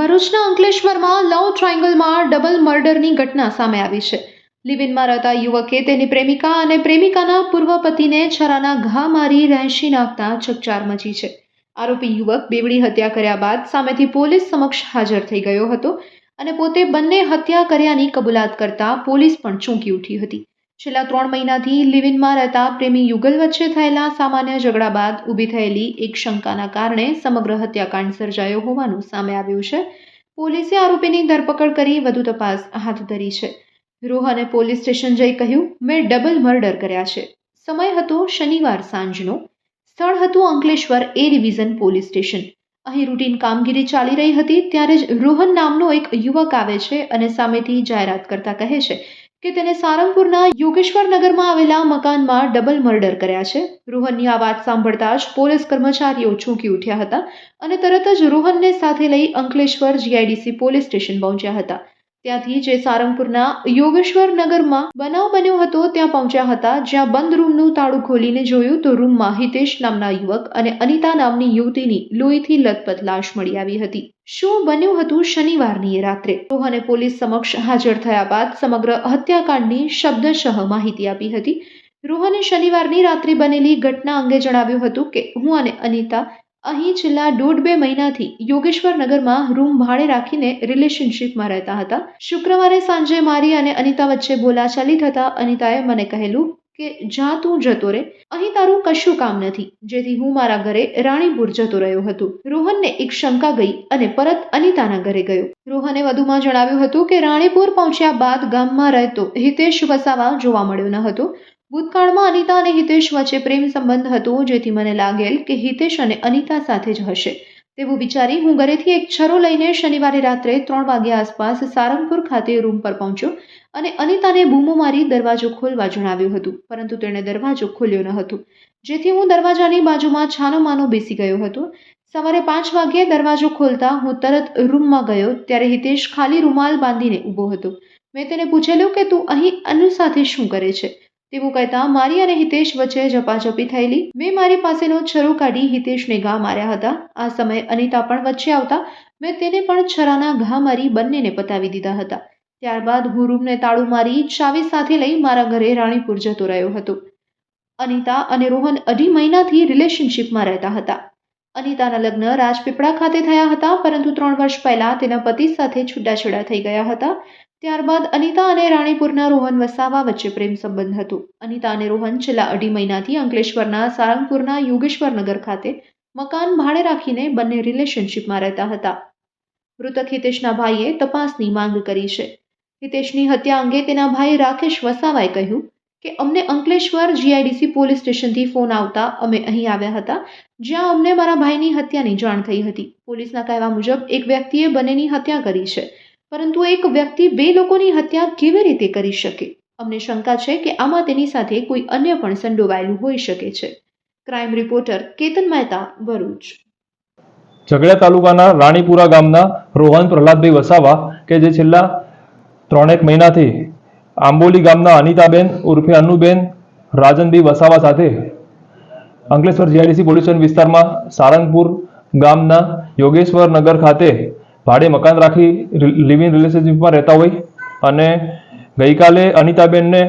ભરૂચના અંકલેશ્વરમાં લવ ટ્રાયંગલમાં ડબલ મર્ડરની ઘટના સામે આવી છે. લિવિનમાં રહેતા યુવકે તેની પ્રેમિકા અને પ્રેમિકાના પૂર્વ પતિને છરાના ઘા મારી રહેશી નાખતા ચકચાર મચી છે. આરોપી યુવક બેવડી હત્યા કર્યા બાદ સામેથી પોલીસ સમક્ષ હાજર થઈ ગયો હતો અને પોતે બંને હત્યા કર્યાની કબૂલાત કરતા પોલીસ પણ ચૂંકી ઉઠી હતી. છેલ્લા ત્રણ મહિનાથી લિવિનમાં રહેતા પ્રેમી યુગલ વચ્ચે થયેલા સામાન્ય ઝઘડા બાદ ઊભી થયેલી એક શંકાના કારણે સમગ્ર હત્યાકાંડ સર્જાયો હોવાનું સામે આવ્યું છે. પોલીસે આરોપીની ધરપકડ કરી વધુ તપાસ હાથ ધરી છે. રોહને પોલીસ સ્ટેશન જઈ કહ્યું, મેં ડબલ મર્ડર કર્યા છે. સમય હતો શનિવાર સાંજનો. સ્થળ હતું Ankleshwar A division police station. અહીં રૂટીન કામગીરી ચાલી રહી હતી, ત્યારે જ રોહન નામનો એક યુવક આવે છે અને સામેથી જાહેરાત કરતા કહે છે કે તેને સારંગપુરના યોગેશ્વર નગરમાં આવેલા મકાનમાં ડબલ મર્ડર કર્યા છે. રોહનની આ વાત સાંભળતા જ પોલીસ કર્મચારીઓ ચૂંકી ઉઠ્યા હતા અને તરત જ રોહનને સાથે લઈ અંકલેશ્વર જીઆઈડીસી પોલીસ સ્ટેશન પહોંચ્યા હતા. ત્યાંથી જે સારંગપુરના યોગેશ્વર નગરમાં બનાવ બન્યો હતો, ત્યાં પહોંચ્યા હતા, જ્યાં બંધ રૂમનું તાળું ખોલીને જોયું તો રૂમમાં હિતેશ નામના યુવક અને અનિતા નામની યુવતીની લોહીથી લથપથ લાશ મળી આવી હતી. શું બન્યું હતું શનિવારની રાત્રે? રોહને પોલીસ સમક્ષ હાજર થયા બાદ સમગ્ર હત્યાકાંડની શબ્દશઃ માહિતી આપી હતી. રોહને શનિવારની રાત્રે બનેલી ઘટના અંગે જણાવ્યું હતું કે, હું અને અનિતા અહીં છેલ્લા દોઢ બે મહિનાથી યોગેશ્વર નગરમાં રૂમ ભાડે રાખીને રિલેશનશિપમાં રહેતા હતા. શુક્રવારે સાંજે મારી અને અનિતા વચ્ચે બોલાચાલી થતા અનિતાએ મને કહેલું કે જા તું જતો રે અહીં તારું કશું કામ નથી. જેથી હું મારા ઘરે રાણીપુર જતો રહ્યો હતો. રોહનને એક શંકા ગઈ અને પરત અનિતાના ઘરે ગયો. રોહને વધુમાં જણાવ્યું હતું કે રાણીપુર પહોંચ્યા બાદ ગામમાં રહેતો હિતેશ વસાવા જોવા મળ્યો ન હતો. ભૂતકાળમાં અનિતા અને હિતેશ વચ્ચે પ્રેમ સંબંધ હતો, જેથી મને લાગેલ કે હિતેશ અને અનિતા સાથે જ હશે. તેવું વિચારી, હું ઘરેથી એક છરો લઈને શનિવારે રાત્રે ત્રણ વાગ્યા આસપાસ સારંગપુર ખાતે રૂમ પર પહોંચ્યો અને અનિતાને બૂમો મારી દરવાજો ખોલવા જણાવ્યું હતું. પરંતુ તેણે દરવાજો ખોલ્યો ન હતો. જેથી હું દરવાજાની બાજુમાં છાનો માનો બેસી ગયો હતો. સવારે પાંચ વાગ્યે દરવાજો ખોલતા હું તરત રૂમમાં ગયો, ત્યારે હિતેશ ખાલી રૂમાલ બાંધીને ઊભો હતો. મેં તેને પૂછેલું કે તું અહીં અનુ સાથે શું કરે છે? તેવું કહેતા, મારી અને હિતેશ વચ્ચે ઝપાઝપી થયેલી. મેં મારી પાસેનો છરો કાઢી હિતેશને ઘા માર્યા હતા. આ સમયે અનિતા પણ વચ્ચે આવતા. મેં તેને પણ છરાના ઘા મારી બંનેને પતાવી દીધા હતા. ત્યારબાદ હું રૂમને તાળું મારી ચાવી સાથે લઈ મારા ઘરે રાણીપુર જતો રહ્યો હતો. અનિતા અને રોહન અઢી મહિનાથી રિલેશનશિપમાં રહેતા હતા. અનિતાના લગ્ન રાજપીપળા ખાતે થયા હતા, પરંતુ ત્રણ વર્ષ પહેલા તેના પતિ સાથે છૂટાછેડા થઈ ગયા હતા. ત્યારબાદ અનિતા અને રાણીપુરના રોહન વસાવા વચ્ચે પ્રેમ સંબંધ હતો. અનિતા અને રોહન છેલ્લા અઢી મહિનાથી અંકલેશ્વરના, સારંગપુરના, યોગેશ્વરનગર ખાતે મકાન ભાડે રાખીને બંને રિલેશનશિપમાં રહેતા હતા. મૃતક હિતેશના ભાઈએ તપાસની માંગ કરી છે. હિતેશની હત્યા અંગે તેના ભાઈ રાકેશ વસાવાએ કહ્યું કે, અમને અંકલેશ્વર જીઆઈડીસી પોલીસ સ્ટેશનથી ફોન આવતા અમે અહીં આવ્યા હતા, જ્યાં અમને મારા ભાઈની હત્યાની જાણ થઈ હતી. પોલીસના કહેવા મુજબ, એક વ્યક્તિએ બંનેની હત્યા કરી છે. પરંતુ એક વ્યક્તિ બે લોકોની હત્યા કેવી રીતે કરી શકે? અમને શંકા છે કે આમાં તેની સાથે કોઈ અન્ય પણ સંડોવાયેલું હોઈ શકે છે. Crime reporter Ketan Mehta, Bharuch. ઝઘડા તાલુકાના રાણીપુરા ગામના રોહન પ્રહલાદભાઈ વસાવા કે જે છેલ્લા ત્રણેક મહિનાથી આંબોલી ગામના અનિતાબેન ઉર્ફે અનુબેન, રાજનભાઈ વસાવા સાથે અંકલેશ્વર જીઆઈડીસી પોલ્યુશન વિસ્તારમાં સારંગપુર ગામના યોગેશ્વર નગર ખાતે ભાડે મકાન રાખી લિવ ઇન રિલેશનશિપમાં રહેતા હોય અને ગઈકાલે અનિતાબેનને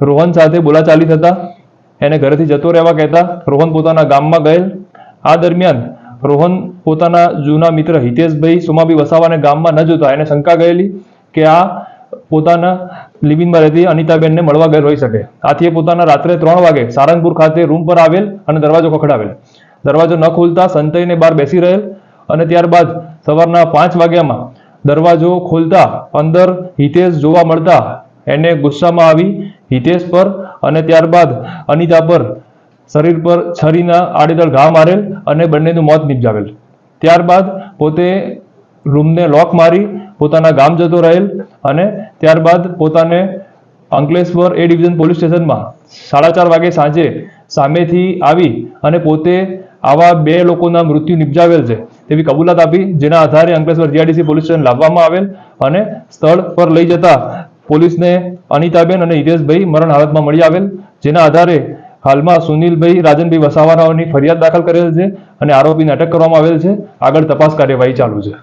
રોહન સાથે બોલાચાલી થતા એને ઘરેથી જતો રહેવા કહેતા રોહન પોતાના ગામમાં ગયેલ. આ દરમિયાન રોહન પોતાના જૂના મિત્ર હિતેશભાઈ સુમાભી વસાવાને ગામમાં ન જોતા એને શંકા ગયેલી કે આ પોતાના લિવિંગમાં રહેતી અનિતાબેનને મળવા ગયેલ હોઈ શકે. આથી એ પોતાના રાત્રે ત્રણ વાગે સારંગપુર ખાતે રૂમ પર આવેલ અને દરવાજો ખખડાવેલ. દરવાજો ન ખોલતા સંતઈને બહાર બેસી રહેલ. અને ત્યારબાદ સવારના પાંચ વાગ્યામાં દરવાજો ખોલતા અંદર હિતેશ જોવા મળતા એને ગુસ્સામાં આવી હિતેશ પર અને ત્યારબાદ અનિતા પર શરીર પર છરીના આડેધડ ઘા મારેલ અને બંનેનું મોત નિપજાવેલ. ત્યારબાદ પોતે રૂમને લોક મારી પોતાના ગામ જતો રહેલ અને ત્યારબાદ પોતાને અંકલેશ્વર એ ડિવિઝન પોલીસ સ્ટેશનમાં સાડા ચાર વાગે સાંજે સામેથી આવી અને પોતે આવા બે લોકોના મૃત્યુ નિપજાવેલ છે. તેવી કબૂલાત આપી, જેના આધારે અંકલેશ્વર જીઆઈડીસી પોલીસ સ્ટેશન લાવવામાં આવેલ અને સ્થળ પર લઈ જતા પોલીસને અનિતાબેન અને હિતેશભાઈ મરણ હાલતમાં મળી આવેલ, જેના આધારે હાલમાં સુનિલભાઈ, રાજનભાઈ વસાવાનાઓની ફરિયાદ દાખલ કરેલ છે અને આરોપીને અટક કરવામાં આવેલ છે. આગળ તપાસ કાર્યવાહી ચાલુ છે.